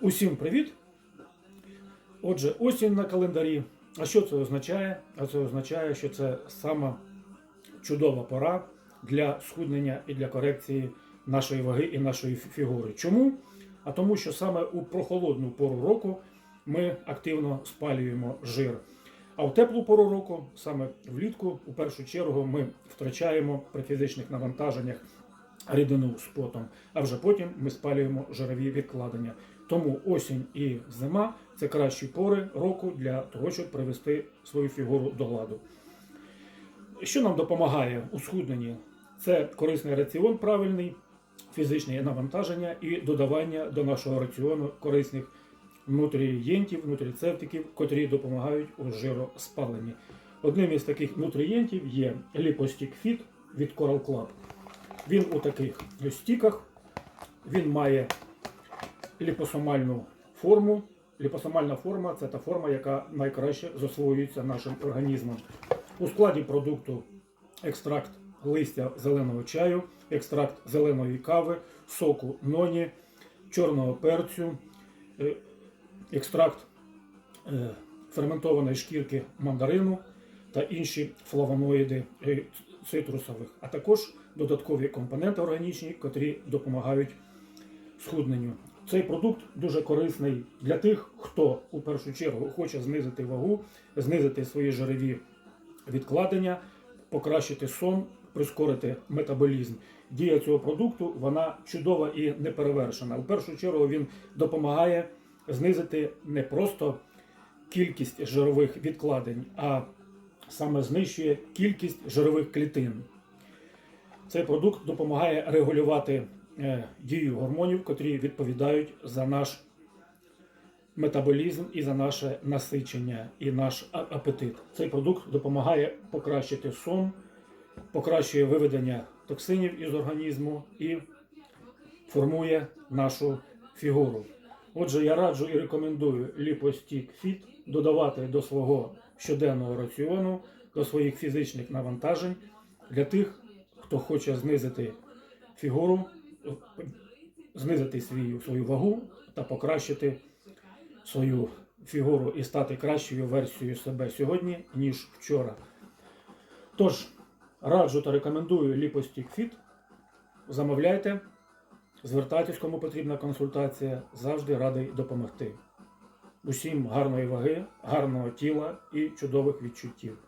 Усім привіт! Отже, осінь на календарі. А що це означає? А це означає, що це сама чудова пора для схуднення і для корекції нашої ваги і нашої фігури. Чому? А тому, що саме у прохолодну пору року ми активно спалюємо жир. А в теплу пору року, саме влітку, у першу чергу, ми втрачаємо при фізичних навантаженнях рідину з потом, а вже потім ми спалюємо жирові відкладення. Тому осінь і зима це кращі пори року для того, щоб привести свою фігуру до ладу. Що нам допомагає у схудненні? Це корисний раціон правильний, фізичне навантаження і додавання до нашого раціону корисних нутрієнтів, нутріцептиків, котрі допомагають у жироспаленні. Одним із таких нутрієнтів є Fit від Coral Club. Він у таких стіках. Він має ліпосомальну форму. Ліпосомальна форма це та форма, яка найкраще засвоюється нашим організмом. У складі продукту екстракт листя зеленого чаю, екстракт зеленої кави, соку ноні, чорного перцю, е, екстракт е, ферментованої шкірки мандарину та інші флавоноїди е, цитрусових, а також додаткові компоненти органічні, котрі допомагають схудненню. Цей продукт дуже корисний для тих, хто у першу чергу хоче знизити вагу, знизити свої жирові відкладення, покращити сон, прискорити метаболізм. Дія цього продукту вона чудова і неперевершена. У першу чергу він допомагає знизити не просто кількість жирових відкладень, а саме знищує кількість жирових клітин. Цей продукт допомагає регулювати е, дію гормонів, котрі відповідають за наш метаболізм і за наше насичення і наш апетит. Цей продукт допомагає покращити сон, покращує виведення токсинів із організму і формує нашу фігуру. Отже, я раджу і рекомендую Ліпостік Фіт додавати до свого щоденного раціону, до своїх фізичних навантажень для тих, хто хоче знизити фігуру, знизити свою, свою вагу та покращити свою фігуру і стати кращою версією себе сьогодні, ніж вчора. Тож, раджу та рекомендую Ліпостік Fit. Замовляйте, звертайтесь, кому потрібна консультація. Завжди радий допомогти. Усім гарної ваги, гарного тіла і чудових відчуттів.